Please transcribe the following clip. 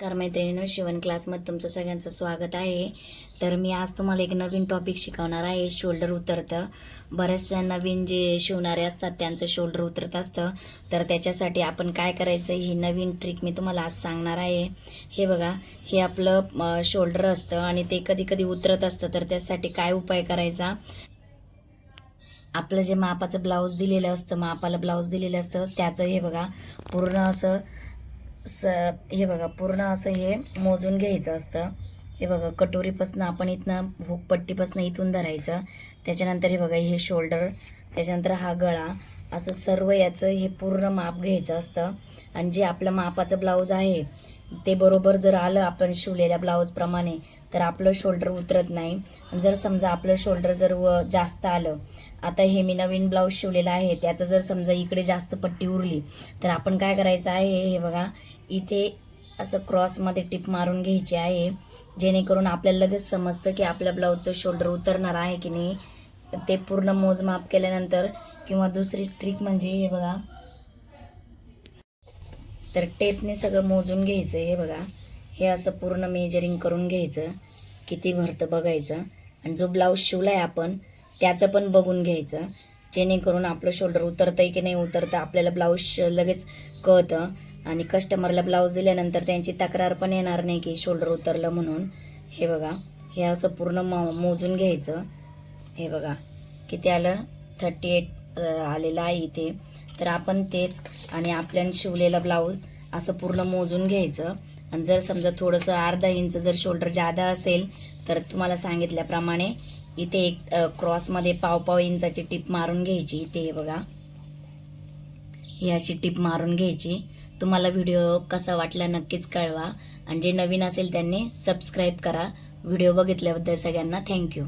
तर मैत्रिणींनो शिवण क्लासमध्ये तुमचं सगळ्यांचं स्वागत आहे. तर मी आज तुम्हाला एक नवीन टॉपिक शिकवणार आहे शोल्डर उतरतं. बऱ्याचशा नवीन जे शिवणारे असतात त्यांचं शोल्डर उतरत असतं. तर त्याच्यासाठी आपण काय करायचं ही नवीन ट्रिक मी तुम्हाला आज सांगणार आहे. हे बघा हे आपलं शोल्डर असतं आणि ते कधी कधी उतरत असतं. तर त्यासाठी काय उपाय करायचा? आपलं जे मापाचं ब्लाऊज दिलेलं असतं मापाला ब्लाऊज दिलेलं असतं त्याचं हे बघा पूर्ण असं स हे बघा पूर्ण असं हे मोजून घ्यायचं असतं. हे बघा कटोरीपासून आपण इथनं हुकपट्टीपासून इथून धरायचं. त्याच्यानंतर हे बघा हे शोल्डर त्याच्यानंतर हा गळा. असं सर्व याचं हे पूर्ण माप घ्यायचं असतं. आणि जे आपलं मापाचं ब्लाऊज आहे ते बरोबर जर आलं आपण शिवलेल्या ब्लाऊजप्रमाणे तर आपलं शोल्डर उतरत नाही. जर समजा आपलं शोल्डर जर व जास्त आलं आता हे मी नवीन ब्लाऊज शिवलेला आहे त्याचं जर समजा इकडे जास्त पट्टी उरली तर आपण काय करायचं आहे हे बघा इथे असं क्रॉसमध्ये टिप मारून घ्यायची आहे जेणेकरून आपल्याला लगेच समजतं की आपल्या ब्लाऊजचं शोल्डर उतरणार आहे की नाही. ते पूर्ण मोजमाप केल्यानंतर किंवा दुसरी ट्रिक म्हणजे हे बघा तर टेपने सगळं मोजून घ्यायचं हे बघा. हे असं पूर्ण मेजरिंग करून घ्यायचं. किती भरतं बघायचं. आणि जो ब्लाऊज शिवला आहे आपण त्याचं पण बघून घ्यायचं. जेणेकरून आपलं शोल्डर उतरतं आहे की नाही उतरतं आपल्याला ब्लाऊज लगेच कळतं. आणि कस्टमरला ब्लाऊज दिल्यानंतर त्यांची तक्रार पण येणार नाही की शोल्डर उतरलं म्हणून. हे बघा. हे असं पूर्ण मो मोजून घ्यायचं. हे बघा. किती आलं? थर्टी एट आलेलं आहे इथे. तर आपण तेच आणि आपल्यानं शिवलेलं ब्लाऊज असं पूर्ण मोजून घ्यायचं. आणि जर समजा थोडंसं अर्धा इंच जर शोल्डर जादा असेल तर तुम्हाला सांगितल्याप्रमाणे इथे एक क्रॉसमध्ये पाव पाव इंचाची टिप मारून घ्यायची. इथे बघा. ही अशी टिप मारून घ्यायची. तुम्हाला व्हिडिओ कसा वाटला नक्कीच कळवा. आणि जे नवीन असेल त्यांनी सबस्क्राईब करा. व्हिडिओ बघितल्याबद्दल सगळ्यांना थँक्यू